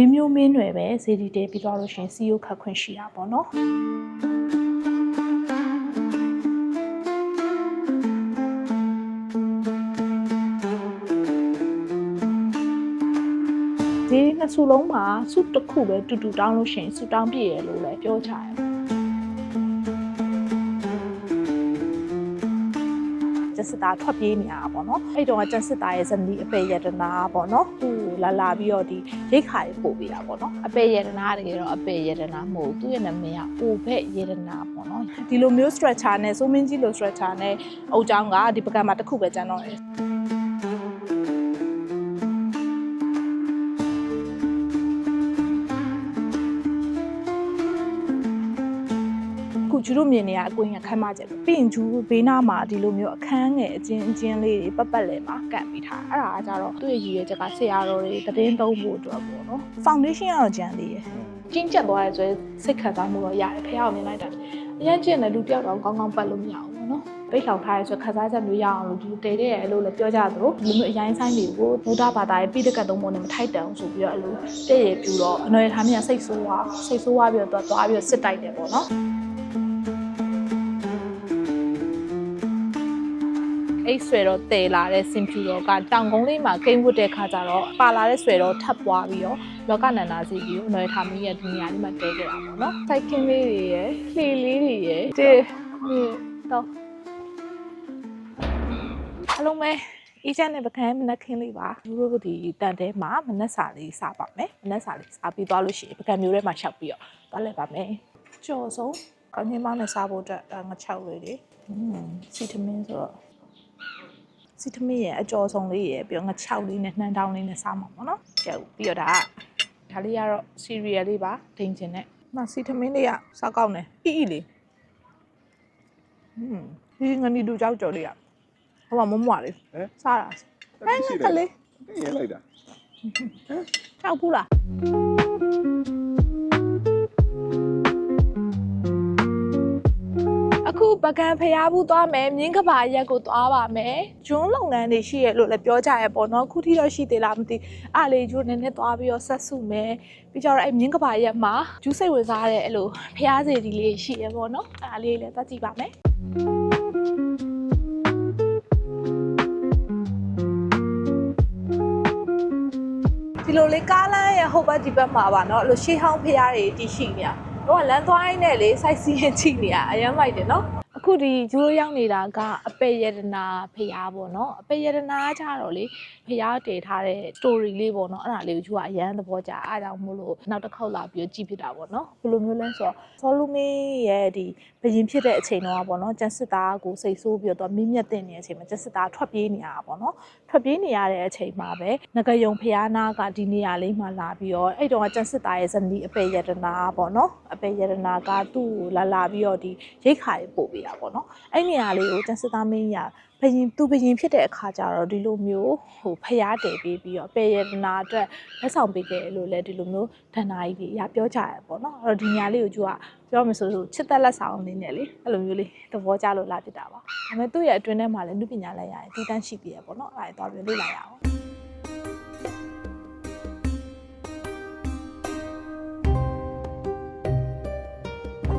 မင်းမျိုးမင်းနွယ်ပဲစေတီတဲပြီးသွားလို့ရှရင်စီယိုခတ်ခွင့်ရှိတာပေါ့နော်ဒီနှစ်စုလုံးမှာစုတစ်ခုပဲတူတူတောင်းလို့ရှရင်စုတောင်းပြည့်ရလို့လည်းပြောကြတယ်ကျက်စစ်သားထွက်ပြေးနေရတာပေါ့နော်အဲ့တော့ကျက်စစ်သားရဲ့ဇနီးအပေယတနာပေါ့နော်သူ့ကို လာလာပြီးတော့ဒီရိတ်ခါရေးပို့ပေးတာပေါ့နော်အပေယတနာတကယ်တော့အပေယတနာမဟုတ်ဘူးသူ့ရဲ့နာမည်ကအိုဘက်ယတနာပေါ့နော်ဒီလိုမျိုး structure နဲ့စိုးမင်းကြီးလို structure နဲ့အုတ်ချောင်းကဒီပကံမှာတစ်ခုပဲကျန်တော့တယ် ခုကျူတို့မြင်နေရအကွင်းရခမ်းမကျက်ပဲပြီးရင်ကျူဘေးနားမှာဒီလိုမျိုးအခန်းငယ်အချင်းအချင်းလေးတွေပတ်ပတ်လည်မှာကန့်ပြီးထားအဲ့ဒါကကြတော့သူ့ရဲ့ရည်ရွယ်ချက်ကဆရာတော်တွေသတင်းသုံးဖို့အတွက်ပေါ့နော် foundation ကတော့ကျန်သေးရဲ့ကျင်းကျက်သွားရဲဆိုရင်စိတ်ခံစားမှုတော့ရတယ်ဖះအောင်မြင်လိုက်တာအရင်ကျင့်တယ်လူတယောက်တော့ကောင်းကောင်းပတ်လို့မရဘူးပေါ့နော်ပိတ်ထောင်ထားရဲဆိုခံစားချက်မျိုးရအောင်လို့ဒီတဲတဲ့ရဲလို့လည်းပြောကြသလိုဒီလိုမျိုးအရင်ဆိုင်တွေကိုဗုဒ္ဓဘာသာရဲ့ပိဋကတ်သုံးပုံနဲ့မထိုက်တန်အောင်ဆိုပြီးတော့အဲ့လိုတဲ့ရဲပြူတော့အနော်ရထားမြတ်စိတ်ဆိုးသွားစိတ်ဆိုးသွားပြီးတော့သွားပြီးတော့စစ်တိုက်တယ်ပေါ့နော် အိတ်ဆွဲတော့တည်လာတဲ့စင်ဖြူတော့ကတောင်ကုန်းလေးမှာကိန်းဝတ်တဲ့ခါကျတော့ပါလာတဲ့ဆွဲတော့ထပ်ပွားပြီးတော့လောကနန္ဒာစီကြီးကိုနော်ထားမီးရဲ့ဒီနေရာလေးမှာတဲခဲ့တာပေါ့နော်စိုက်ခင်းလေးတွေရယ်လှေလေးတွေရယ်တေမြေတော့အလုံးမဲအေးချမ်းတဲ့ပကံမနက်ခင်းလေးပါသူတို့ဒီတန်တဲမှာမနက်စာလေးစားပါမယ်မနက်စာလေးစားပြီးသွားလို့ရှိရင်ပကံမျိုးထဲမှာရှောက်ပြီးတော့သွားလိုက်ပါမယ်ကြော်ဆုံးကောင်းချင်းမောင်းနဲ့စားဖို့အတွက်ဒါငါ6လေးတွေอืมစီတမင်းဆိုတော့ စီထမင်းရဲ့အကျော်ဆုံးလေးရဲ့ပြီးတော့ငါ6လေးနဲ့နှမ်းတောင်းလေးနဲ့စားမှာပေါ့နော်ကျုပ်ပြီးတော့ဒါကဒါလေးကတော့ cereal လေးပါဒိန်ချင်နဲ့မစီထမင်းလေးကစားကောင်းတယ်အီအီလေးอืมဒီငနီတူကြောက်ကြော်လေးကဟိုမှာမမွားလေးဟမ်စားတာအဲ့ဟဲ့ရှိငါတယ်ကလေးရလိုက်တာကြောက်ဘူးလား ခုပကံဖျားဘူးသွားမယ်မြင်းကဘာရက်ကိုသွားပါမယ်ဂျွန်းလုပ်ငန်းတွေရှိရလို့လည်းပြောကြရပေါ့နော်ခုထိတော့ရှိသေးလားမသိအားလေးဂျွန်းနည်းနည်းသွားပြီးတော့ဆက်စုမယ်ပြီးကြတော့အဲ့မြင်းကဘာရက်မှာဂျူးစိတ်ဝင်စားတဲ့အဲ့လိုဖျားစီဒီလေးရှိရပေါ့နော်အဲ့ဒါလေးလည်းသွားကြည့်ပါမယ်ဒီလိုလေးကားလမ်းရဲ့ဟိုဘက်ဒီဘက်မှာပါเนาะအဲ့လိုရှေးဟောင်းဖျားတွေတည်ရှိနေတာ တော့လမ်းသွားရင်းနဲ့လေစိုက်စီးရင်ချိန်နေရအရမ်းမိုက်တယ်နော်အခုဒီဂျိုးရောက်နေတာကအပေယတနာဖျားပေါ့နော်အပေယတနာကြတော့လေဖျားတည်ထားတဲ့ story လေးပေါ့နော်အဲ့ဒါလေးကိုဂျိုးကအရန်သဘောကျအားကြောင့်မို့လို့နောက်တစ်ခေါက်လာပြီးကြည့်ဖြစ်တာပေါ့နော်ဘယ်လိုမျိုးလဲဆိုတော့ဆောလူမင်းရဲ့ဒီဘရင်ဖြစ်တဲ့အချိန်တော့ပေါ့နော်ကျန်စစ်သားကိုစိတ်ဆိုးပြီးတော့မင်းမြတ်တင်နေတဲ့အချိန်မှာကျန်စစ်သားထွက်ပြေးနေတာပေါ့နော်ထွက်ပြေးနေရတဲ့အချိန်မှာပဲငကယုံဖျားနာကဒီနေရာလေးမှာလာပြီးတော့အဲ့တော့ကျန်စစ်သားရဲ့ဇနီးအပေယတနာပေါ့နော်အပေယတနာကသူ့ကိုလာလာပြီးတော့ဒီရိတ်ခါရေးပို့ပေးတာပေါ့နော်အဲ့နေရာလေးကိုကျန်စစ်သားမင်းရ ဘယင်သူဘယင်ဖြစ်တဲ့အခါကျတော့ဒီလိုမျိုးဟိုဖျားတယ်ပေးပြီးတော့အပေယတနာအတွက်လက်ဆောင်ပေးခဲ့လို့လည်းဒီလိုမျိုးဒဏ္ဍာကြီးတွေအရာပြောကြရပေါ့နော်အဲ့တော့ဒီနေရာလေးကိုကျူကပြောမှဆိုဆိုချစ်သက်လက်ဆောင်လေးနဲ့လေအဲ့လိုမျိုးလေးသဘောကျလို့လာဖြစ်တာပါဒါပေမဲ့သူ့ရဲ့အတွင်းထဲမှာလည်းလူပညာလည်းရတယ်တီးတန်းရှိသေးရပေါ့နော်အဲ့ဒါသွားပြီးလေ့လာရအောင်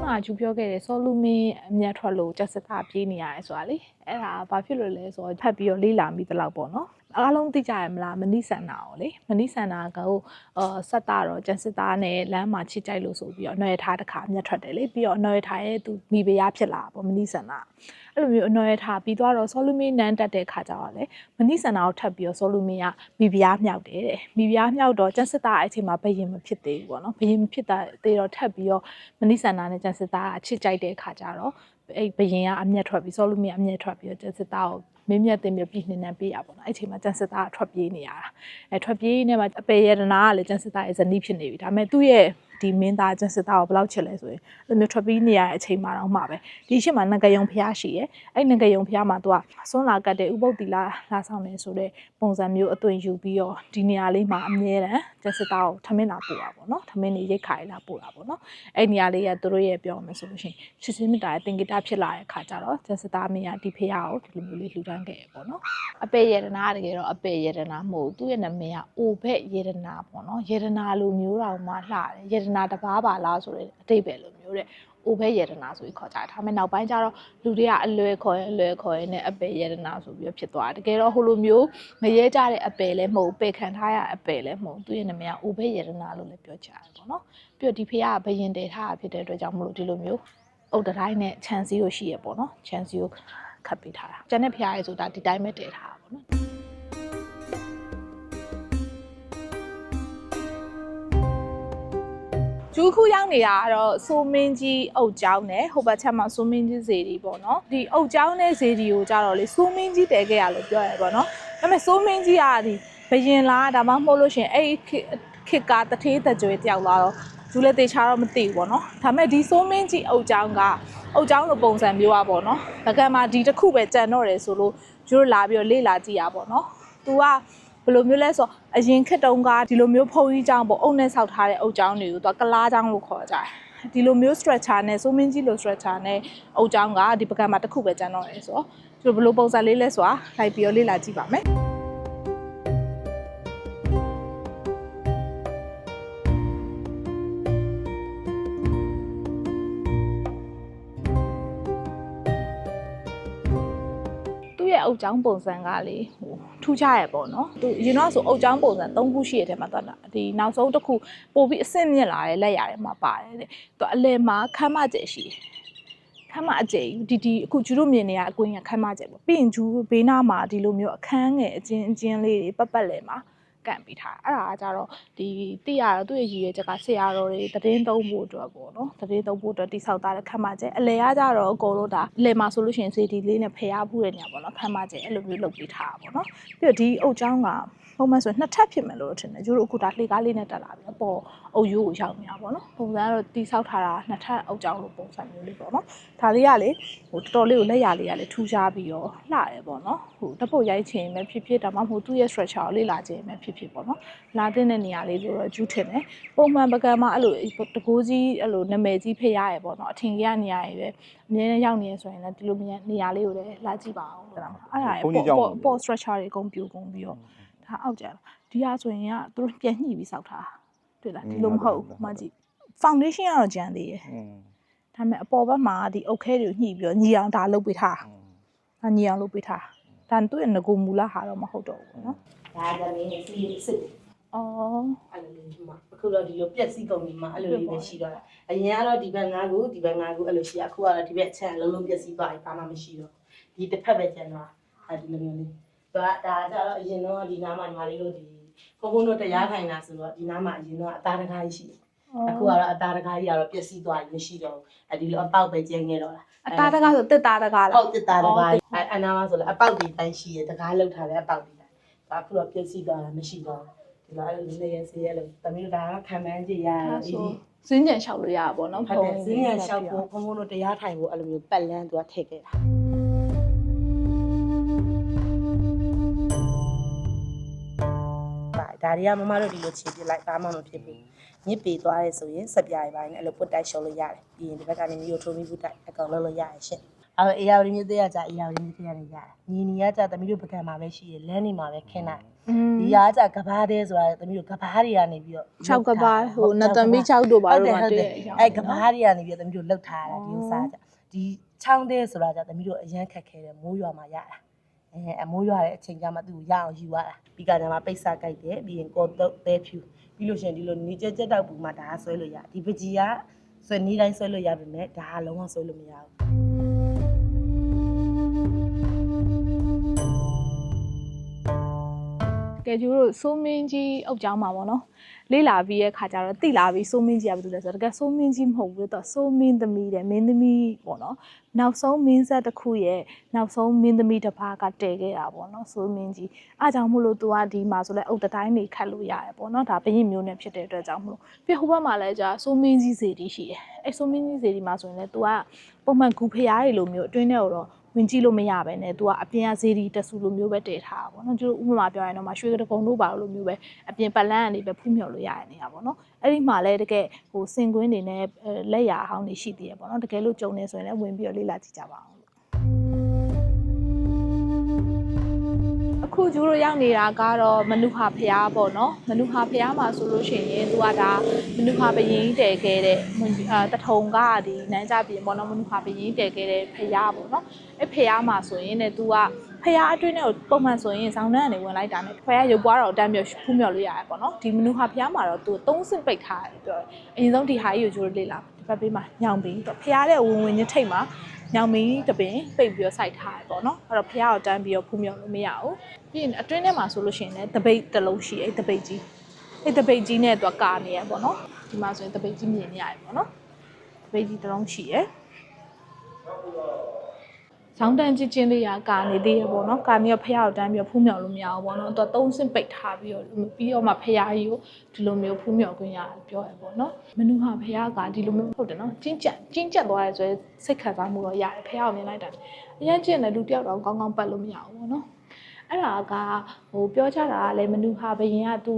ခုနကကျူပြောခဲ့တဲ့ဆောလူမင်းအမျက်ထွက်လို့ကျက်စတာပြေးနေရတယ်ဆိုတာလေအဲ့ဒါဘာဖြစ်လို့လဲဆိုတော့ဖတ်ပြီးတော့လေ့လာမိသလောက်ပေါ့နော် အားလုံးသိကြရမလားမနိဆန္ဒကိုလေမနိဆန္ဒကဟိုအာဆက်တာတော့ကျက်စတာနဲ့လမ်းမှာချစ်ကြိုက်လို့ဆိုပြီးတော့အနှွယ်ထားတစ်ခါအမျက်ထွက်တယ်လေပြီးတော့အနှွယ်ထားရဲ့သူမိဖုရားဖြစ်လာပေါ့မနိဆန္ဒအဲ့လိုမျိုးအနှွယ်ထားပြီးတော့ဆောလူမင်းနန်းတက်တဲ့ခါကျတော့လေမနိဆန္ဒကိုထပ်ပြီးတော့ဆောလူမင်းကမိဖုရားမြောက်တယ်တဲ့မိဖုရားမြောက်တော့ကျက်စတာအဲ့ချိန်မှာဘယင်မဖြစ်သေးဘူးပေါ့နော်ဘယင်မဖြစ်တာသေးတော့ထပ်ပြီးတော့မနိဆန္ဒနဲ့ကျန်စစ်သားအချစ်ကြိုက်တဲ့ခါကျတော့အဲ့ဘရင်ကအမျက်ထွက်ပြီးစောလူမီအမျက်ထွက်ပြီးတော့ကျန်စစ်သားကို မင်းမြတ်တင်ပြီးပြည်နှင်းနှံပေးရပါတော့အဲ့ချိန်မှာကျန်စစ်သားကထွက်ပြေးနေရတာအဲ့ထွက်ပြေးနေမှာအပေရတနာကလည်းကျန်စစ်သားရဲ့ဇနီးဖြစ်နေပြီဒါပေမဲ့သူ့ရဲ့ ဒီမင်းသားကျန်စစ်သားကိုဘယ်လောက်ချစ်လဲဆိုရင်အဲ့လိုမျိုးထွက်ပြီးနေရတဲ့အချိန်မှာတော့မှပဲဒီရှိမှနဂယုံဖျားရှိရယ်အဲ့နဂယုံဖျားမှာသူကဆွမ်းလာကတ်တဲ့ဥပုပ်တီလာလာဆောင်နေဆိုတဲ့ပုံစံမျိုးအသွင်ယူပြီးတော့ဒီနေရာလေးမှာအမြဲတမ်းကျန်စစ်သားကိုထမင်းလာပို့တာပေါ့နော်ထမင်းနေရိတ်ခါလေးလာပို့တာပေါ့နော်အဲ့နေရာလေးကသူတို့ရဲ့ပြောမယ်ဆိုလို့ရှိရင်ချစ်ချင်းမြတ်တာရဲ့တင်ကိတာဖြစ်လာတဲ့ခါကျတော့ကျန်စစ်သားမင်းကဒီဖျားကိုဒီလိုမျိုးလေးလှူဒန်းခဲ့ရပေါ့နော်အပေယရနာတကယ်တော့အပေယရနာမဟုတ်ဘူးသူ့ရဲ့နာမည်ကအိုဘက်ယရနာပေါ့နော်ယရနာလိုမျိုးတောင်မှလှတယ်ယရနာတစ်ပါးပါလားဆိုတဲ့အတိတ်ပဲလိုမျိုးတဲ့အိုဘက်ယရနာဆိုပြီးခေါ်ကြတယ်ဒါပေမဲ့နောက်ပိုင်းကျတော့လူတွေကအလွယ်ခေါ်ရင်အလွယ်ခေါ်ရင်နဲ့အပေယရနာဆိုပြီးတော့ဖြစ်သွားတယ်တကယ်တော့ဟိုလိုမျိုးမရဲကြတဲ့အပေလည်းမဟုတ်ဘူးပေခံထားရအပေလည်းမဟုတ်ဘူးသူ့ရဲ့နာမည်ကအိုဘက်ယရနာလို့လည်းပြောကြတယ်ပေါ့နော်ပြီးတော့ဒီဖေကဘယင်တည်ထားတာဖြစ်တဲ့အတွက်ကြောင့်မလို့ဒီလိုမျိုးအုတ်တတိုင်းနဲ့ခြံစည်းကိုရှိရပေါ့နော်ခြံစည်းကိုခတ်ပေးထားတာကျန်တဲ့ဖျားရဲဆိုတာဒီတိုင်းပဲတည်ထားတာပေါ့နော် ကျူးခုရောက်နေတာကတော့စိုးမင်းကြီးအုတ်ကျောင်းနဲ့ဟိုဘက်ချက်မှာစိုးမင်းကြီးဇေဒီပေါ့နော်ဒီအုတ်ကျောင်းနဲ့ဇေဒီကိုကြတော့လေစိုးမင်းကြီးတဲခဲ့ရလို့ပြောရပေါ့နော်ဒါပေမဲ့စိုးမင်းကြီးကဒီဘယင်လားဒါမှမဟုတ်လို့ရှရင်အဲ့ဒီခေတ်ခေတ်ကတထေးတကြွေတယောက်လာတော့ကျူးလည်းတေချာတော့မသိဘူးပေါ့နော်ဒါပေမဲ့ဒီစိုးမင်းကြီးအုတ်ကျောင်းကအုတ်ကျောင်းလိုပုံစံမျိုးอ่ะပေါ့နော်ဗကံမှာဒီတစ်ခုပဲကြံတော့တယ်ဆိုလို့ကျူးတို့လာပြီးတော့လေ့လာကြည့်ရပါပေါ့နော် तू က ဘယ်လိုမျိုးလဲဆိုတော့အရင်ခက်တုန်းကဒီလိုမျိုးဖုံကြီးချောင်းပေါ့အုံနဲ့ဆောက်ထားတဲ့အုတ်ချောင်းတွေကိုသူကကလားချောင်းလို့ခေါ်ကြတယ်ဒီလိုမျိုး structure နဲ့စိုးမင်းကြီးလို structure နဲ့အုတ်ချောင်းကဒီပကံမှာတစ်ခုပဲကျန်တော့တယ်ဆိုတော့ဒီလိုဘယ်လိုပုံစံလေးလဲဆိုတာလိုက်ပြီးတော့လေ့လာကြည့်ပါမယ် အုတ်ချောင်းပုံစံကလေဟိုထူးခြားရပေါ့နော်သူအရင်တော့ဆိုအုတ်ချောင်းပုံစံ၃ခုရှိရတဲ့မှာသွားတာဒီနောက်ဆုံးတစ်ခုပို့ပြီးအဆင့်မြင့်လာတဲ့လက်ရတဲ့မှာပါတယ်တဲ့သူအလယ်မှာခမ်းမကျယ်ရှိတယ်ခမ်းမအကျယ်ဒီဒီအခုကျူတို့မြင်နေရအကွင်းကခမ်းမကျယ်ပေါ့ပြီးရင်ကျူဘေးနားမှာဒီလိုမျိုးအခန်းငယ်အချင်းအချင်းလေးတွေပတ်ပတ်လည်မှာ ကန့်ပြီးထားအဲ့ဒါကကြတော့ဒီတိရတော့သူ့ရဲ့ရည်ရွယ်ချက်ကဆရာတော်တွေတည်င်းသုံးဖို့အတွက်ပေါ့နော်တည်င်းသုံးဖို့အတွက်တိဆောက်ထားတဲ့ခမ်းမကျဲအလဲကကြတော့အကုန်လုံးဒါအလဲမှာဆိုလို့ရှိရင်စေတီလေးနဲ့ဖျားဖူးတဲ့နေရာပေါ့နော်ခမ်းမကျဲအဲ့လိုမျိုးလုပ်ပေးထားတာပေါ့နော်ပြီးတော့ဒီအုတ်ချောင်းက ပုံမှန်ဆိုနှစ်ထပ်ဖြစ်မယ်လို့ထင်တယ်ကျတို့အခုဒါလှေကားလေးနဲ့တက်လာပြီအပေါ်အုတ်ရိုးကိုရောက်နေတာပေါ့နော်ပုံစံကတော့တိဆောက်ထားတာနှစ်ထပ်အုတ်ချောင်းလိုပုံစံမျိုးလေးပေါ့နော်ဒါလေးကလေဟိုတော်တော်လေးကိုလက်ရလေးကလေထူးခြားပြီးတော့လှတယ်ပေါ့နော်ဟိုတပ်ဖို့ရိုက်ချင်ပဲဖြစ်ဖြစ်ဒါမှမဟုတ်သူ့ရဲ့ structure ကိုလေ့လာခြင်းပဲဖြစ်ဖြစ်ပေါ့နော်လာတဲ့နေရာလေးဆိုတော့ကျူးထင်တယ်ပုံမှန်ပကံမှာအဲ့လိုတကိုးကြီးအဲ့လိုနာမည်ကြီးဖရရဲပေါ့နော်အထင်ကြီးကနေရာတွေပဲအမြဲတမ်းရောက်နေရဆိုရင်လည်းဒီလိုမြန်နေရာလေးကိုလည်းလာကြည့်ပါအောင်လို့အဲ့ဒါပေါ့ပေါ့ structure တွေအကုန်ပြိုကုန်ပြီးတော့ ဒါအောက်ကြဒီဟာဆိုရင်ကသူတို့ပြန်ညှိပြီးစောက်ထားတွေ့လားဒီလိုမဟုတ်ဘူးမကြည့် foundation ကတော့ကျန်သေးတယ်อืมဒါပေမဲ့အပေါ်ဘက်မှာဒီအုတ်ခဲတွေကိုညှိပြီးတော့ညီအောင်ဒါလုပ်ပေးထားဒါညီအောင်လုပ်ပေးထားဒါသူ့ရဲ့ငကိုမူလာဟာတော့မဟုတ်တော့ဘူးနော်ဒါကလည်းစီစစ်အော်အဲ့လိုလေးဒီမှာအခုတော့ဒီလိုပြက်စီးကုန်ပြီမှာအဲ့လိုလေးပဲရှိတော့တာအရင်ကတော့ဒီဘက်၅ခုဒီဘက်၅ခုအဲ့လိုရှိရအခုကတော့ဒီဘက်အချက်အလုံးလုံးပြက်စီးသွားပြီဘာမှမရှိတော့ဒီတစ်ဖက်ပဲကျန်တော့အဲ့ဒီလိုမျိုးလေး ဒါဒါကြတော့အရင်တော့ဒီနားမှာညီမလေးတို့ဒီဘုံဘုံတို့တရားထိုင်တာဆိုတော့ဒီနားမှာအရင်တော့အသားတကားကြီးရှိတယ်အခုကတော့အသားတကားကြီးကတော့ပြက်စီးသွားပြီမရှိတော့ဘူးအဲ့ဒီလိုအပေါက်ပဲကျန်ခဲ့တော့လားအသားတကားဆိုတစ်သားတကားလားဟုတ်တစ်သားတကားကြီးအဲ့အနားမှာဆိုလည်းအပေါက်ဒီတိုင်းရှိရတကားလောက်ထားတဲ့အပေါက်ဒီတိုင်းဒါအခုတော့ပြက်စီးသွားတာမရှိတော့ဘူးဒီလိုအဲ့လိုနေရစေရလို့တမီးတို့ဒါကခံမှန်းကြည့်ရအဲ့တာဒါအေးဆိုဒီစင်းကြံလျှောက်လို့ရတာပေါ့နော်ဟုတ်တယ်ဈေးရလျှောက်ဖို့ဘုံဘုံတို့တရားထိုင်ဖို့အဲ့လိုမျိုးပတ်လန်းသူကထည့်ခဲ့တာ ဒါတွေကမမတို့ဒီလိုခြေပြလိုက်ဘာမှမဖြစ်ဘူးညစ်ပေသွားရဲဆိုရင်စက်ပြားရပိုင်းနဲ့အဲ့လိုပုတ်တိုက်ရှုံးလို့ရတယ်ပြီးရင်ဒီဘက်ကနေမျိုးထိုးပြီးပုတ်တိုက်အကောင်လုံးလို့ရတယ်ရှင့်အဲ့အေယာဝတီမြစ်သေးရကြအေယာဝတီမြစ်သေးရတယ်ရတယ်ညီညီကကြသမီးတို့ပကံမှာပဲရှိရလမ်းနေမှာပဲခင်းနိုင်ဒီဟာကြကဘာတဲ့ဆိုတာသမီးတို့ကဘာတွေကနေပြီးတော့6ကဘာဟိုနတ်သမီး6တို့ဘာလို့မှတွေ့ရအောင်အဲ့ကဘာတွေကနေပြီးတော့သမီးတို့လှုပ်ထားတာဒီဥစားကြဒီချောင်းတဲ့ဆိုတာကြသမီးတို့အရန်ခက်ခဲတယ်မိုးရွာမှာရတာ အဲအမိုးရွာတဲ့အချိန်ကျမှသူ့ကိုရအောင်ယူရတာပြီးကကြမှာပိတ်စာကြိုက်တယ်ပြီးရင်ကော်တုတ်သဲဖြူပြီးလို့ရှိရင်ဒီလိုနေကြက်ကြက်တောက်ပူမှာဒါကဆွဲလို့ရဒီပကြီးကဆွဲနေတိုင်းဆွဲလို့ရပါမယ်ဒါကလုံးဝဆွဲလို့မရဘူးကကဲကျိုးတို့စိုးမင်းကြီးအုတ်ကြောင်းမှာပေါ့နော် လေးလာပြီးရဲ့ခါကျတော့တိလာပြီးစိုးမင်းကြီးကဘာလို့လဲဆိုတော့တကယ်စိုးမင်းကြီးမဟုတ်ဘူးတော့စိုးမင်းသမီးတဲ့မင်းသမီးပေါ့နော်နောက်ဆုံးမင်းဆက်တစ်ခုရဲ့နောက်ဆုံးမင်းသမီးတစ်ပါးကတည်ခဲ့တာပေါ့နော်စိုးမင်းကြီးအားကြောင့်မို့လို့ तू ကဒီမှာဆိုလဲအုတ်တတိုင်းနေခတ်လို့ရတယ်ပေါ့နော်ဒါဘရင်မျိုးနဲ့ဖြစ်တဲ့အတွက်ကြောင့်မို့လို့ပြဟိုဘက်မှာလဲကြာစိုးမင်းကြီးစီတီရှိတယ်အဲစိုးမင်းကြီးစီတီမှာဆိုရင်လဲ तू ကပုံမှန်ဂူဖျားတွေလိုမျိုးအတွင်းထဲကိုတော့ ဝင်ကြည့်လို့မရပဲနဲ့ तू ကအပြင်ကဇေဒီတက်ဆူလိုမျိုးပဲတည်ထားတာပေါ့နော်ကျတို့ဥပမာပြောရင်တော့မရွှေကတကုံတို့ပါလို့မျိုးပဲအပြင်ပတ်လန်းကနေပဲဖူးမြော်လို့ရတဲ့နေရာပေါ့နော်အဲ့ဒီမှာလည်းတကယ်ဟိုစင်ကွင်းတွေနဲ့လက်ရဟောင်းတွေရှိသေးရပေါ့နော်တကယ်လို့ကြုံနေဆိုရင်လည်းဝင်ပြီးတော့လေ့လာကြည့်ကြပါအောင် အခုကျတို့ရောက်နေတာကတော့မနုဟာဖျားပေါ့နော်မနုဟာဖျားမှာဆိုလို့ရှိရင်သူကဒါမနုဟာဘယင်းတည်ခဲ့တဲ့အာတထုံကဒီနန်းကြပြင်ပေါ့နော်မနုဟာဘယင်းတည်ခဲ့တဲ့ဖျားပေါ့နော်အဲ့ဖျားမှာဆိုရင်လည်း तू ကဖျားအတွင်းနဲ့ပုံမှန်ဆိုရင်ဇောင်းတန်းကနေဝင်လိုက်တာနဲ့ဖျားရုပ်ပွားတော့တန်းမြော်ဖူးမြော်လို့ရတယ်ပေါ့နော်ဒီမနုဟာဖျားမှာတော့ तू သုံးစင်ပိတ်ထားတယ်ပြောတယ်အရင်ဆုံးဒီဟာကြီးကိုကျတို့လေ့လာဒီဘက်ပေးမှာညောင်ပြီးတော့ဖျားတဲ့ဝင်ဝင်ချင်းထိတ်မှာ ညောင်မီတပင်ပိတ်ပြီးတော့စိုက်ထားတယ်ပေါ့နော်အဲ့တော့ဖះကိုတန်းပြီးတော့ဖူးမြော်လို့မရဘူးပြီးရင်အတွင်းထဲမှာဆိုလို့ရှိရင်လည်းတပိတ်တစ်လုံးရှိအဲ့တပိတ်ကြီးအဲ့တပိတ်ကြီးနဲ့သူကကာနေရပေါ့နော်ဒီမှာဆိုရင်တပိတ်ကြီးမြင်နေရတယ်ပေါ့နော်တပိတ်ကြီးတစ်လုံးရှိရယ် ဆောင်းတန်းချင်းချင်းလေးကကာနေသေးရပေါ့နော်ကာနေရဖះကိုတန်းပြီးတော့ဖူးမြော်လို့မရဘူးပေါ့နော်သူကသုံးစင်ပိတ်ထားပြီးတော့ပြီးတော့မှဖះကြီးကိုဒီလိုမျိုးဖူးမြော်ခွင့်ရတယ်ပြောရပေါ့နော်မနူဟာဖះကဒီလိုမျိုးဟုတ်တယ်နော်ကျင်းကျက်ကျင်းကျက်သွားရဲဆိုရင်စိတ်ခံစားမှုတော့ရတယ်ဖះကိုမြင်လိုက်တာအရင်ကျင့်တယ်လူတယောက်တော့ကောင်းကောင်းပတ်လို့မရဘူးပေါ့နော်အဲ့ဒါကဟိုပြောကြတာကလည်းမနူဟာဘရင်ကသူ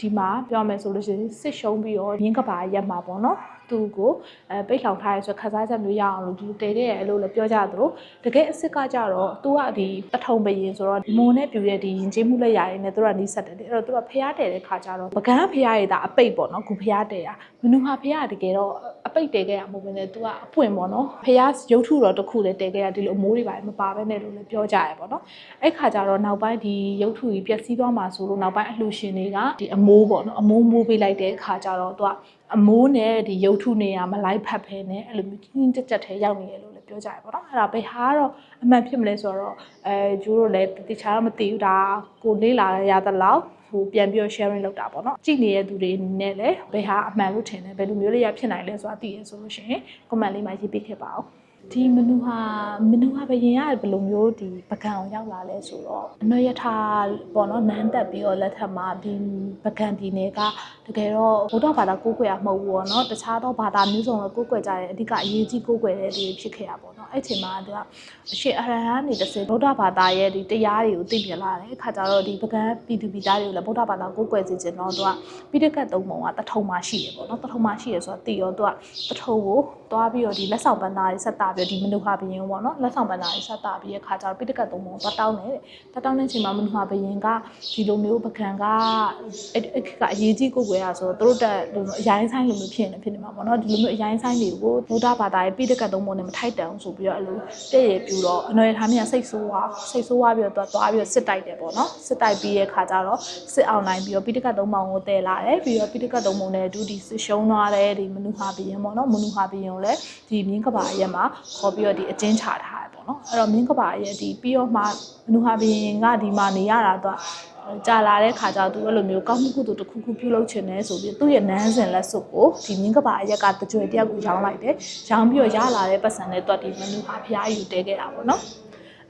ဒီမှာပြောမယ်ဆိုလို့ရှိရင်စစ်ရှုံးပြီးတော့ရင်းကဘာရက်မှာပေါ့နော် သူ့ကိုအဲပိတ်လောင်ထားရဲဆိုခစားချက်မျိုးရအောင်လို့ဒီလိုတည်ခဲ့ရဲလို့လည်းပြောကြသလိုတကယ်အစ်စ်ကကြတော့သူကဒီတထုံဘရင်ဆိုတော့မုံနဲ့ပြူရဲ့ဒီရင်ကျေးမှုလက်ရာတွေနဲ့သူကနီးစပ်တယ်လေအဲ့တော့သူကဖျားတယ်တဲ့ခါကြတော့ပကန်းဖျားရတာအပိတ်ပေါ့နော်ခုဖျားတယ်ရမနူဟာဖျားတကယ်တော့အပိတ်တည်ခဲ့ရမဟုတ်ဘဲနဲ့သူကအပွင့်ပေါ့နော်ဖျားရုပ်ထုတော့တစ်ခုလည်းတည်ခဲ့ရဒီလိုအမိုးတွေပါမပါဘဲနဲ့လို့လည်းပြောကြရပေါ့နော်အဲ့ခါကြတော့နောက်ပိုင်းဒီရုပ်ထုကြီးပျက်စီးသွားမှာဆိုလို့နောက်ပိုင်းအလှူရှင်တွေကဒီအမိုးပေါ့နော်အမိုးမိုးပေးလိုက်တဲ့ခါကြတော့သူက အမိုးနဲ့ဒီရုပ်ထုနေရမလိုက်ဖက်ဖဲနဲ့အဲ့လိုမျိုးချင်းတက်တက်ထဲရောက်နေရလို့လည်းပြောကြရပေါ့နော်အဲ့ဒါဘယ်ဟာကတော့အမှန်ဖြစ်မလဲဆိုတော့အဲကျိုးတို့လည်းတခြားတော့မသိဘူးဒါကိုလေးလာရသလောက်ဟိုပြန်ပြီးတော့ sharing လုပ်တာပေါ့နော်ကြည့်နေတဲ့သူတွေအနေနဲ့လည်းဘယ်ဟာအမှန်လို့ထင်တယ်ဘယ်လိုမျိုးလေးရဖြစ်နိုင်လဲဆိုတာသိရဆိုလို့ရှိရင် comment လေးမှာရေးပေးခဲ့ပါဦးဒီမနူဟာမနူဟာဘယင်ကဘယ်လိုမျိုးဒီပကံအောင်ရောက်လာလဲဆိုတော့အနွေရထားပေါ့နော်နန်းတက်ပြီးတော့လက်ထက်မှာဒီပကံပြည်နယ်ကတကယ်တော့ဗုဒ္ဓဘာသာကိုးကွယ်ရမဟုတ်ဘူးပေါ့နော်တခြားသောဘာသာမျိုးစုံကိုကိုးကွယ်ကြတယ်အဓိကအရေးကြီးကိုးကွယ်တဲ့လူတွေဖြစ်ခဲ့ရပါတော့အဲ့ချိန်မှာသူကအရှိအရဟံနေတစ်စဗုဒ္ဓဘာသာရဲ့ဒီတရားတွေကိုသိပြလာတယ်အခါကျတော့ဒီပကံပြည်သူပြည်သားတွေကိုလည်းဗုဒ္ဓဘာသာကိုးကွယ်စေချင်တော့သူကပိဋကတ်သုံးပုံကတထုံမှာရှိရပေါ့နော်တထုံမှာရှိရဆိုတော့သိရောသူကတထုံကိုသွားပြီးတော့ဒီလက်ဆောင်ပန်းသားတွေဆက်တာပြီးဒီမနုဟာဘယင်ပေါ့နော်လက်ဆောင်ပန်းသားတွေဆက်တာပြီးရခါကျတော့ပိဋကတ်သုံးပုံသွားတောင်းတယ်တဲ့တောင်းတဲ့ချိန်မှာမနုဟာဘယင်ကဒီလိုမျိုးပကံကအဲ့အခါကအရေးကြီးကိုယ်ွယ်ရဆိုတော့သူတို့တက်ဒီလိုအရင်ဆိုင်လိုမျိုးဖြစ်နေဖြစ်နေမှာပေါ့နော်ဒီလိုမျိုးအရင်ဆိုင်တွေကိုဗုဒ္ဓဘာသာရဲ့ပိဋကတ်သုံးပုံနဲ့မထိုက်တန်ဘူးဆိုပြီးတော့အဲ့လိုပြည့်ရပြူတော့အနော်ရထားမြတ်စိတ်ဆိုးသွားစိတ်ဆိုးသွားပြီးတော့သွားပြီးတော့စစ်တိုက်တယ်ပေါ့နော်စစ်တိုက်ပြီးရဲ့ခါကျတော့စစ်အောင်နိုင်ပြီးတော့ပိဋကတ်သုံးပုံကိုတည်လာတယ်ပြီးတော့ပိဋကတ်သုံးပုံနဲ့အတူဒီစစ်ရှုံးသွားတယ်ဒီမနုဟာဘယင်ပေါ့နော်မနုဟာဘယင်ကိုလည်းဒီမြင်းကဘာရက်မှာခေါ်ပြီးတော့ဒီအကျဉ်းချထားတယ်ပေါ့နော်အဲ့တော့မြင်းကဘာရက်ဒီပြီးတော့မှမနုဟာဘယင်ကဒီမှာနေရတာတော့ ကြာလာတဲ့ခါကျတော့သူအဲ့လိုမျိုးကောင်းမှုကုသိုလ်တစ်ခုခုပြုလုပ်ချင်တယ်ဆိုပြီးသူ့ရဲ့နန်းစဉ်လက်စွပ်ကိုဒီမြင်းကဘာအရက်ကတကြွယ်တယောက်ကိုရောင်းလိုက်တယ်ရောင်းပြီးတော့ရလာတဲ့ပတ်စံနဲ့တော့ဒီမနုဟာဖျားယူတဲခဲ့တာပေါ့နော်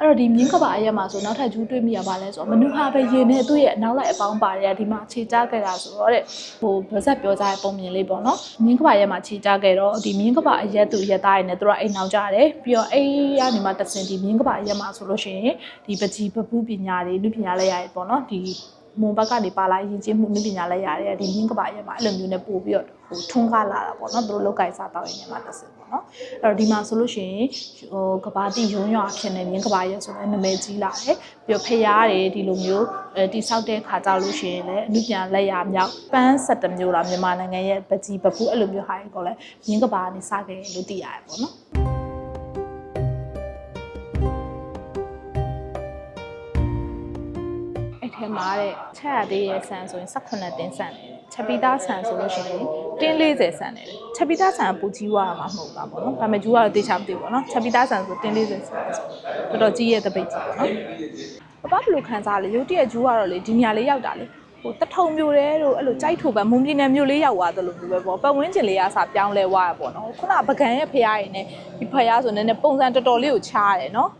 အဲ့တော့ဒီမြင်းကဘာအရက်မှာဆိုနောက်ထပ်ဂျူးတွေးမိရပါလဲဆိုတော့မနုဟာပဲရင်နဲ့သူ့ရဲ့အနောက်လိုက်အပေါင်းပါတယ်ဒီမှာခြေချခဲ့တာဆိုတော့တဲ့ဟိုဗဇက်ပြောကြတဲ့ပုံမြင်လေးပေါ့နော်မြင်းကဘာရက်မှာခြေချခဲ့တော့ဒီမြင်းကဘာအရက်သူရက်သားရည်နဲ့သူကအိမ်နောက်ကြတယ်ပြီးတော့အဲ့ရနေမှာတဆင်ဒီမြင်းကဘာအရက်မှာဆိုလို့ရှိရင်ဒီပကြီးပပူးပညာတွေလူပညာလည်းရတယ်ပေါ့နော်ဒီမွန်ဘက်ကနေပါလာရင်ချင်းမှုနည်းပညာလည်းရတယ်ဒီမြင်းကဘာရက်မှာအဲ့လိုမျိုးနဲ့ပို့ပြီးတော့ဟိုထွန်းကားလာတာပေါ့နော်သူတို့လောက်ကင်စားတောင်းရင်လည်းမှာတစ်စင်ပေါ့ နော်အဲ့တော့ဒီမှာဆိုလို့ရှိရင်ဟိုကဘာတိရုံရွာဖြစ်နေမြင်းကဘာရက်ဆိုတဲ့နာမည်ကြီးလာတယ်ပြီးတော့ဖျားတွေဒီလိုမျိုးအဲတိဆောက်တဲ့ခါကြလို့ရှိရင်လည်းအမှုပြန်လက်ရမြောက်ပန်းဆက်တမျိုးလားမြန်မာနိုင်ငံရဲ့ပကြီးပပူးအဲ့လိုမျိုးဟာတွေကိုလည်းမြင်းကဘာကနေစခဲ့လို့သိရတယ်ပေါ့နော် ထဲမှာတဲ့ချက်ရသေးရဲ့ဆန်ဆိုရင်18တင်းဆန်တယ်ချက်ပီးသားဆန်ဆိုလို့ရှိရင်တင်း40ဆန်တယ်ချက်ပီးသားဆန်ကပူကြီးွားမှာမဟုတ်တာပေါ့နော်ဒါပေမဲ့ဂျူကတော့တေချာမသိဘူးပေါ့နော်ချက်ပီးသားဆန်ဆိုတင်း40ဆန်ဆိုတော်တော်ကြီးရဲ့တပိတ်ကြီးပေါ့နော်ပပဘယ်လိုခံစားလဲရုတ်တရက်ဂျူးကတော့လေဒီနေရာလေးရောက်တာလေဟိုတထုံမျိုးတဲ့တို့အဲ့လိုကြိုက်ထိုပဲမုံပြင်းနယ်မျိုးလေးရောက်သွားသလိုမျိုးပဲပေါ့ပတ်ဝန်းကျင်လေးကစာပြောင်းလဲသွားရပေါ့နော်ခုနပကံရဲ့ဖရားရည်နဲ့ဒီဖရားဆိုနည်းနည်းပုံစံတော်တော်လေးကိုချားတယ်နော်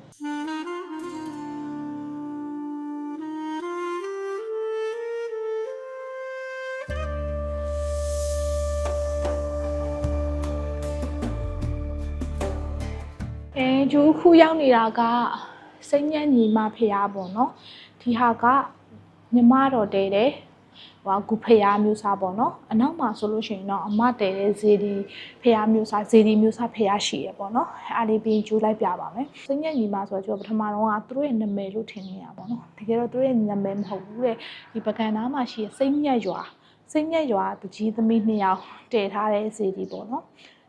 ဂျိုးခုရောက်နေတာကစိတ်ညံ့ညီမဖျားပေါ့နော်ဒီဟာကညီမတော်တဲတယ်ဟိုကူဖျားမျိုးစားပေါ့နော်အနောက်မှာဆိုလို့ရှိရင်တော့အမတဲတဲ့ဇေဒီဖျားမျိုးစားဇေဒီမျိုးစားဖျားရှိရပေါ့နော်အားလေးပြီးဂျိုးလိုက်ပြပါမယ်စိတ်ညံ့ညီမဆိုတော့ကျွန်တော်ပထမတော့ကသူတို့ရဲ့နာမည်လို့ထင်နေတာပေါ့နော်တကယ်တော့သူတို့ရဲ့နာမည်မဟုတ်ဘူးတဲ့ဒီပကံသားမှာရှိရစိတ်ညံ့ရွာစိတ်ညက်ရွာတကြီးသမီးနှစ်ယောက်တည်ထားတဲ့စီဒီပေါ့နော်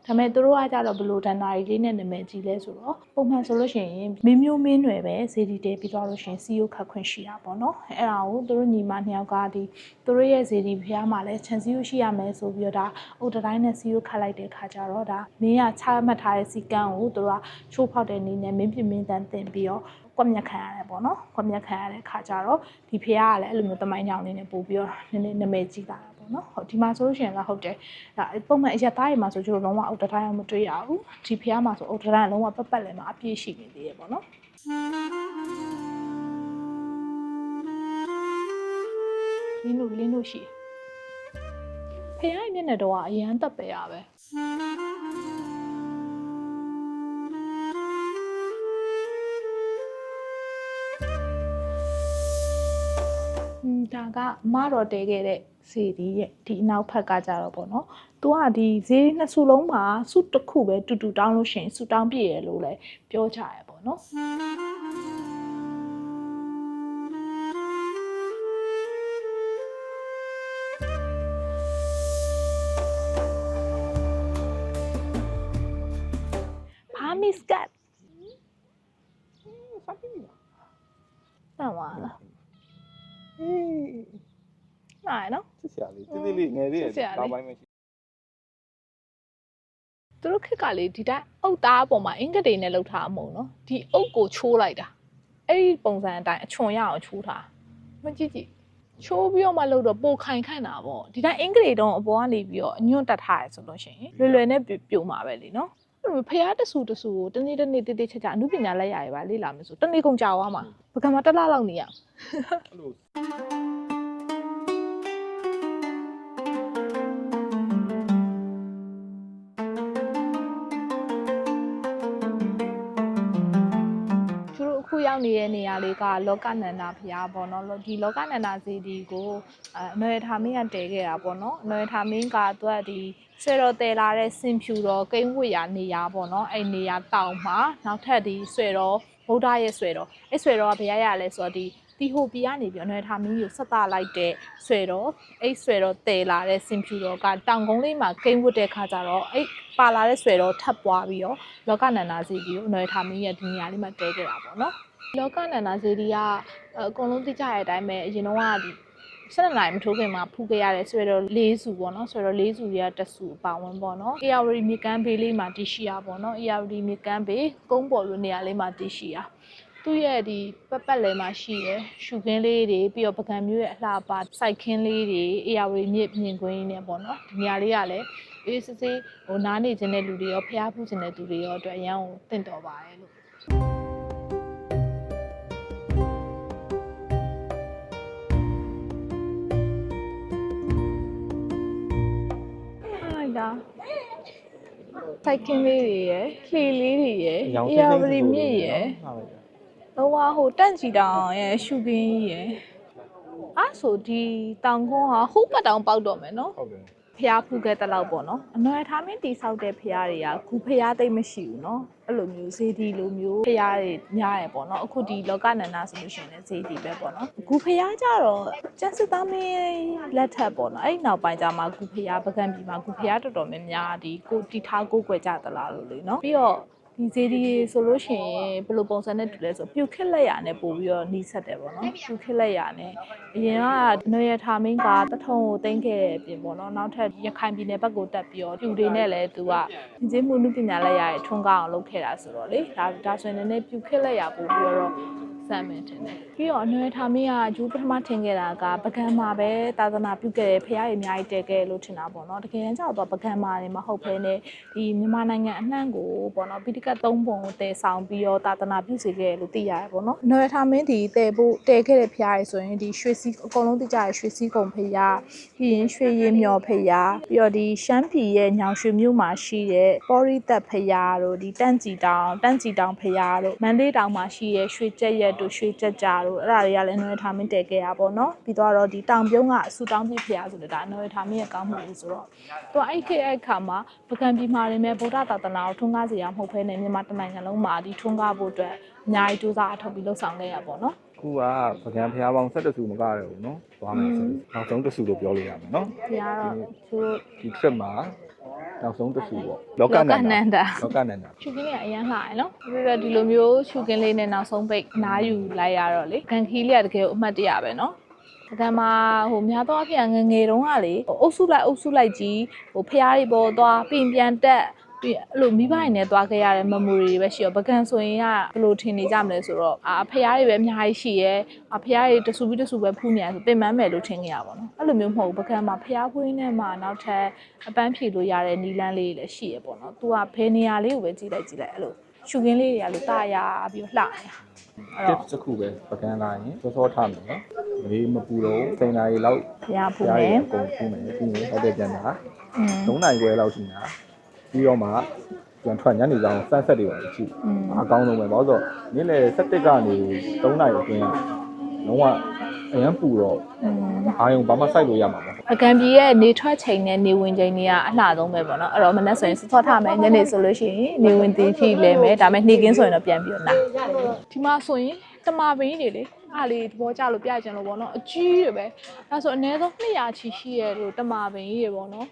ဒါပေမဲ့သူတို့ကကြတော့ဘလို့ဒန်နာရီလေးနဲ့နာမည်ကြီးလဲဆိုတော့ပုံမှန်ဆိုလို့ရှိရင်မင်းမျိုးမင်းနွယ်ပဲစီဒီတဲပြီးတော့လို့ရှိရင်စီယိုခတ်ခွင့်ရှိတာပေါ့နော်အဲ့ဒါကိုသူတို့ညီမနှစ်ယောက်ကဒီသူတို့ရဲ့စီဒီဖျားမှာလဲချန်စီယိုရှိရမယ်ဆိုပြီးတော့ဒါအုတ်တတိုင်းနဲ့စီယိုခတ်လိုက်တဲ့ခါကျတော့ဒါမင်းကချမှတ်ထားတဲ့စီကန်းကိုသူတို့ကချိုးဖောက်တဲ့နေနဲ့မင်းပြမင်းတန်းတင်ပြီးတော့ကွက်မြက်ခံရတယ်ပေါ့နော်ကွက်မြက်ခံရတဲ့ခါကျတော့ဒီဖះကလည်းအဲ့လိုမျိုးတမိုင်းကြောင်လေးနဲ့ပို့ပြီးတော့နည်းနည်းနာမည်ကြီးလာတာ ပေါ့နော်ဟုတ်ဒီမှာဆိုလို့ရှိရင်လည်းဟုတ်တယ်ဒါပုံမှန်အရက်သားတွေမှာဆိုကျတော့လုံးဝအုတ်တတိုင်းအောင်မတွေ့ရဘူးဒီဖះမှာဆိုအုတ်တတိုင်းကလုံးဝပတ်ပတ်လည်းမှာအပြည့်ရှိနေသေးရပေါ့နော်လင်းလို့လင်းလို့ရှိဖះရဲ့မျက်နှာတော့ကအရန်တက်ပဲရပဲอืมဒါကအမတော်တဲခဲ့တဲ့ စီဒီရဲ့ဒီအနောက်ဖက်ကကြတော့ပေါ့နော်။ तू ကဒီဈေးနှစ်စုလုံးမှာစုတစ်ခုပဲတူတူတောင်းလို့ရှိရင်စုတောင်းပြည့်ရလို့လည်းပြောကြရပေါ့နော်။ နိုင်နော်စစ်စရာလေးတိတိလေးငယ်လေးရစစ်စရာလေးနောက်ပိုင်းမှာရှိသူတို့ခက်ကလေဒီတိုင်းအုတ်သားအပေါ်မှာအင်္ဂတိနဲ့လှုပ်ထားမှာမဟုတ်နော်ဒီအုတ်ကိုချိုးလိုက်တာအဲ့ဒီပုံစံအတိုင်းအချွန်ရအောင်ချိုးထားမကြည့်ကြည့်ချိုးပြီးတော့မှလှုပ်တော့ပိုခိုင်ခိုင်တာပေါ့ဒီတိုင်းအင်္ဂလိတုံးအပေါ်ကနေပြီးတော့အညွန့်တက်ထားရဆိုလို့ရှိရင်လွယ်လွယ်နဲ့ပြပြိုမှာပဲလीနော်အဲ့လိုဖះတဆူတဆူကိုတနေ့တနေ့တိတိချက်ချက်အမှုပညာလက်ရရပါလေ့လာမယ်ဆိုတနေ့ကုန်ကြာသွားမှာပကံမှာတစ်လားလောက်နေရအဲ့လို နေတဲ့နေရာလေးကလောကနန္ဒာဖျားပေါ့နော်ဒီလောကနန္ဒာဇီဒီကိုအဲအနွယ်ထာမင်းကတည်ခဲ့တာပေါ့နော်အနွယ်ထာမင်းကသူကဒီဆွေတော်တည်လာတဲ့စင်ဖြူတော်ကိန်းဝတ်ရာနေရာပေါ့နော်အဲ့နေရာတောင်မှာနောက်ထပ်ဒီဆွေတော်ဗုဒ္ဓရဲ့ဆွေတော်အဲ့ဆွေတော်ကဘယ်ရရလဲဆိုတော့ဒီတီဟိုပီကနေပြီးအနွယ်ထာမင်းကိုဆက်တာလိုက်တဲ့ဆွေတော်အဲ့ဆွေတော်တည်လာတဲ့စင်ဖြူတော်ကတောင်ကုန်းလေးမှာကိန်းဝတ်တဲ့ခါကျတော့အဲ့ပါလာတဲ့ဆွေတော်ထပ်ပွားပြီးတော့လောကနန္ဒာဇီဒီကိုအနွယ်ထာမင်းရဲ့ဒီနေရာလေးမှာတည်ခဲ့တာပေါ့နော် လောကနန္ဒာဇေဒီကအအကုန်လုံးသိကြတဲ့အတိုင်းပဲအရင်တော့ကဒီဆက်နိုင်မထိုးခင်မှာဖူးခဲ့ရတဲ့ဆွဲတော့၄စုပေါ့နော်ဆွဲတော့၄စုရတစုအပါဝင်ပေါ့နော်အေယာဝတီမြေကမ်းဘေးလေးမှာတည်ရှိရပေါ့နော်အေယာဝတီမြေကမ်းဘေးကုန်းပေါ်လိုနေရာလေးမှာတည်ရှိရသူ့ရဲ့ဒီပတ်ပတ်လည်မှာရှိရရှုခင်းလေးတွေပြီးတော့ပကံမျိုးရဲ့အလှပါစိုက်ခင်းလေးတွေအေယာဝတီမြစ်မြင်ကွင်းနဲ့ပေါ့နော်ဒီနေရာလေးကလည်းအေးစစ်စစ်ဟိုနားနေခြင်းတဲ့လူတွေရောဖျားဖူးခြင်းတဲ့သူတွေရောအတွက်အရန်ကိုတင့်တော်ပါတယ် တာစိုက်ကင်းလေးတွေရယ်လှေလေးတွေရယ်အေယာဝတီမြစ်ရယ်ဟုတ်ပါဘူးလောကဟိုတန့်ကြည်တောင်ရယ်ရှုခင်းကြီးရယ်အဲ့ဆိုဒီတောင်ကုန်းဟာဟိုးပတ်တောင်ပေါက်တော့မယ်နော်ဟုတ်တယ် ဖျားဖူးခဲ့တဲ့လောက်ပေါ့နော်အနွယ်ထားမင်းတိဆောက်တဲ့ဖျားတွေကခုဖျားသိမ့်မရှိဘူးနော်အဲ့လိုမျိုးဇေဒီလိုမျိုးဖျားတွေများရယ်ပေါ့နော်အခုဒီလောကနန္ဒဆိုလို့ရှိရင်လည်းဇေဒီပဲပေါ့နော်ခုဖျားကြတော့ကျက်စစ်သားမင်းလက်ထက်ပေါ့နော်အဲ့ဒီနောက်ပိုင်းကျမှခုဖျားပကံပြည်မှာခုဖျားတော်တော်များများဒီကိုတီထားကိုကွယ်ကြသလားလို့လေနော်ပြီးတော့ ဒီဇေဒီဆိုလို့ရှိရင်ဘယ်လိုပုံစံနဲ့တူလဲဆိုပြုတ်ခက်လက်ရနဲ့ပို့ပြီးတော့နှီးဆက်တယ်ပေါ့နော်ပြုတ်ခက်လက်ရနဲ့အရင်ကနွေရထာမင်းကတထုံကိုတင်ခဲ့တဲ့အပြင်ပေါ့နော်နောက်ထပ်ရခိုင်ပြည်နယ်ဘက်ကိုတက်ပြီးတော့ပြူတွေနဲ့လည်းသူကဉာဏ်မှုနုပညာလက်ရရဲ့ထွန်းကားအောင်လုပ်ခဲ့တာဆိုတော့လေဒါဒါဆိုရင်လည်းပြုတ်ခက်လက်ရပို့ပြီးတော့ စမ်းမယ်ထင်တယ်ပြီးတော့အနွယ်ထားမင်းကဂျူးပထမထင်ခဲ့တာကပကံမှာပဲသာသနာပြုခဲ့တယ်ဖះရအများကြီးတည်ခဲ့လို့ထင်တာပေါ့နော်တကယ်တမ်းကျတော့ပကံမှာနေမဟုတ်ဘဲနဲ့ဒီမြန်မာနိုင်ငံအနှံ့ကိုပေါ့နော်ပိဋကတ်သုံးပုံကိုတည်ဆောင်ပြီးတော့သာသနာပြုစေခဲ့တယ်လို့သိရတယ်ပေါ့နော်အနွယ်ထားမင်းဒီတည်ဖို့တည်ခဲ့တဲ့ဖះရဆိုရင်ဒီရွှေစီအကုန်လုံးသိကြရရွှေစီကုံဖះပြီးရင်ရွှေရည်မြော်ဖះပြီးတော့ဒီရှမ်းပြည်ရဲ့ညောင်ရွှေမြို့မှာရှိတဲ့ပေါ်ရီသက်ဖះတို့ဒီတန့်ကြည်တောင်တန့်ကြည်တောင်ဖះတို့မန္တလေးတောင်မှာရှိတဲ့ရွှေကြက်ရက်တို့ရွှေကြက်ကြာတို့အဲ့ဒါတွေကလည်းအနွယ်ထားမင်းတည်ခဲ့ရပါတော့ပြီးတော့တော့ဒီတောင်ပြုံးကဆူတောင်းပြဖះဆိုတဲ့ဒါအနွယ်ထားမင်းရဲ့ကောင်းမှုလေးဆိုတော့သူကအဲ့ခေတ်အဲ့ခါမှာပကံပြည်မှာနေမဲ့ဗုဒ္ဓသာသနာကိုထွန်းကားစေရမဟုတ်ဘဲနဲ့မြန်မာတိုင်းနိုင်ငံလုံးမှာဒီထွန်းကားဖို့အတွက်အများကြီးစူးစမ်းအထောက်ပြီးလှုပ်ဆောင်ခဲ့ရပါတော့ခုကပကံဖျားပေါင်း17စုမကရဘူးနော်သွားမယ်ဆိုနောက်ဆုံးတစ်စုလို့ပြောလို့ရမယ်နော်ဖះတော့သူတို့ဒီ trip မှာ နောက်ဆုံးတစ်စုပေါ့လောကနလောကနန္န္ဒာဒာလောကနန္ဒာရှုခင်းလေးကအရန်လှရယ်နော်ပြီးတော့ဒီလိုမျိုးရှုခင်းလေးနဲ့နောက်ဆုံးပိတ်နားယူလိုက်ရတော့လေကန်ခီးလေးကတကယ်အမှတ်တရပဲနော်အကံမှာဟိုများသောအားဖြင့်ငယ်ငယ်တုန်းကလေဟိုအုပ်စုလိုက်အုပ်စုလိုက်ကြီးဟိုဖျားတွေပေါ်သွားပြင်ပြန်တက် ပြီးအဲ့လိုမိဘတွေနဲ့သွားခဲ့ရတဲ့ memory တွေပဲရှိရောပကံဆိုရင်ကဘယ်လိုထင်နေကြမလဲဆိုတော့အာဖျားတွေပဲအများကြီးရှိရဲအာဖျားတွေတဆူပြီးတဆူပဲဖူးနေရဆိုပင်ပန်းမယ်လို့ထင်ကြရပါတော့အဲ့လိုမျိုးမဟုတ်ဘူးပကံမှာဖျားခွေးနဲ့မှနောက်ထပ်အပန်းဖြေလို့ရတဲ့နီလန်းလေးတွေလည်းရှိရပေါ့နော်။ तू ကဘယ်နေရာလေးကိုပဲကြည့်လိုက်ကြည့်လိုက်အဲ့လိုရှုခင်းလေးတွေကလို့တာရပြီးတော့လှနေတာအဲ့တော့ tips တစ်ခုပဲပကံလာရင်စောစောထားမယ်နော်မေးမပူတော့စိန်နာရီလောက် ဖျားဖူး ဖျား မ ရီ ယ် အကုန်ဖူးမယ်ပြီးရင်ဟိုတယ်ပြန်တာ อืม 3နိုင်ခွဲလောက်ရှိတာ ပြီးတော့မှပြန်ထွက်ညနေကြောင်ဆန်းဆက်တွေပါကြည့်အကောင်းဆုံးပဲဘာလို့ဆိုနေ့လယ်7ကနေ3နာရီအတွင်းကလုံးဝအရန်ပူတော့အာယုံဘာမှစိုက်လို့ရမှာမဟုတ်အကံပြေရဲ့နေထွက်ချိန်နဲ့နေဝင်ချိန်တွေကအလှဆုံးပဲပေါ့နော်အဲ့တော့မနက်ဆိုရင်စောထမယ်ညနေဆိုလို့ရှိရင်နေဝင်သေးထိလဲမယ်ဒါပေမဲ့နေကင်းဆိုရင်တော့ပြန်ပြီးတော့လာဒီမှာဆိုရင်တမာပင်းတွေလေအားလေးသဘောကျလို့ပြကြင်လို့ပေါ့နော်အကြီးတွေပဲဒါဆိုအနည်းဆုံး200ချီရှိရဲ့လို့တမာပင်းကြီးတွေပေါ့နော်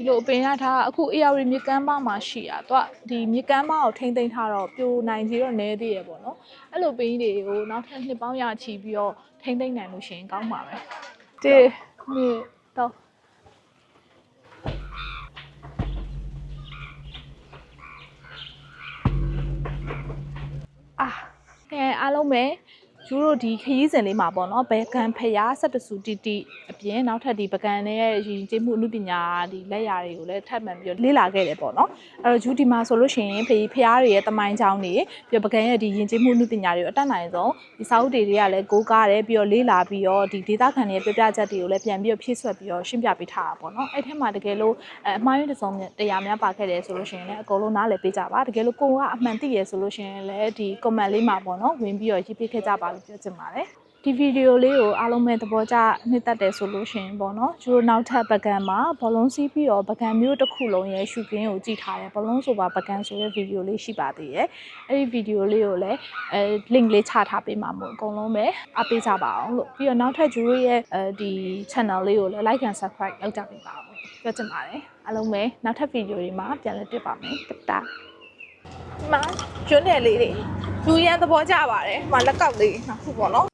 ဒီလိုအပင်ရထားအခု AR မြကမ်းမမှာရှိတာသူကဒီမြကမ်းမကိုထိမ့်သိမ်းထားတော့ပြိုနိုင်ကြီးတော့နည်းသေးရပေါ့နော်အဲ့လိုပင်းကြီးတွေကိုနောက်ထပ်နှစ်ပေါင်းရချီပြီးတော့ထိမ့်သိမ်းနိုင်လို့ရှိရင်ကောင်းပါပဲတေမြေတော့အာအဲအားလုံးပဲ ကျူတို့ဒီခရီးစဉ်လေးမှာပေါ့နော်ဘယ်ကန်ဖျား၁၁စုတီတီအပြင်နောက်ထပ်ဒီပကံနဲ့ရင်ကျေးမှုအမှုပညာဒီလက်ရာတွေကိုလည်းထပ်မံပြီးတော့လေ့လာခဲ့တယ်ပေါ့နော်အဲ့တော့ဂျူဒီမှာဆိုလို့ရှိရင်ဖဖျားတွေရဲ့တမိုင်းချောင်းတွေပြီးတော့ပကံရဲ့ဒီရင်ကျေးမှုအမှုပညာတွေကိုအတက်နိုင်ဆုံးဒီစာအုပ်တွေတွေကလည်းကိုးကားတယ်ပြီးတော့လေ့လာပြီးတော့ဒီဒေတာခံတွေရဲ့ပြပြချက်တွေကိုလည်းပြန်ပြီးတော့ဖြည့်ဆွက်ပြီးတော့ရှင်းပြပေးထားတာပေါ့နော်အဲ့ထက်မှာတကယ်လို့အဲအမှားယွင်းတစ်စုံတရားများပါခဲ့တယ်ဆိုလို့ရှိရင်လည်းအကုန်လုံးနားလည်ပေးကြပါတကယ်လို့ကိုကအမှန်သိရဆိုလို့ရှိရင်လည်းဒီ comment လေးမှာပေါ့နော်ဝင်ပြီးတော့ရေးပေးခဲ့ကြပါလို့ပြောချင်ပါတယ်ဒီဗီဒီယိုလေးကိုအားလုံးပဲသဘောကျနှစ်သက်တယ်ဆိုလို့ရှိရင်ပေါ့နော်ကျိုးနောက်ထပ်ပကံမှာဘောလုံးစီးပြီးတော့ပကံမျိုးတစ်ခုလုံးရဲ့ရှုခင်းကိုကြည့်ထားတယ်ဘောလုံးဆိုပါပကံဆိုတဲ့ဗီဒီယိုလေးရှိပါသေးတယ်အဲ့ဒီဗီဒီယိုလေးကိုလည်းအဲ link လေးချထားပေးမှာမို့အကုန်လုံးပဲအားပေးကြပါအောင်လို့ပြီးတော့နောက်ထပ်ကျိုးရဲ့အဲဒီ channel လေးကိုလည်း like and subscribe လုပ်ကြပေးပါအောင်ပြောချင်ပါတယ်အားလုံးပဲနောက်ထပ်ဗီဒီယိုတွေမှာပြန်လည်တွေ့ပါမယ်တတာ ဒီမှာကျွန်းနယ်လေးတွေလူရန်သဘောကျပါတယ်ဒီမှာလက်ကောက်လေးနောက်ခုပေါ့နော်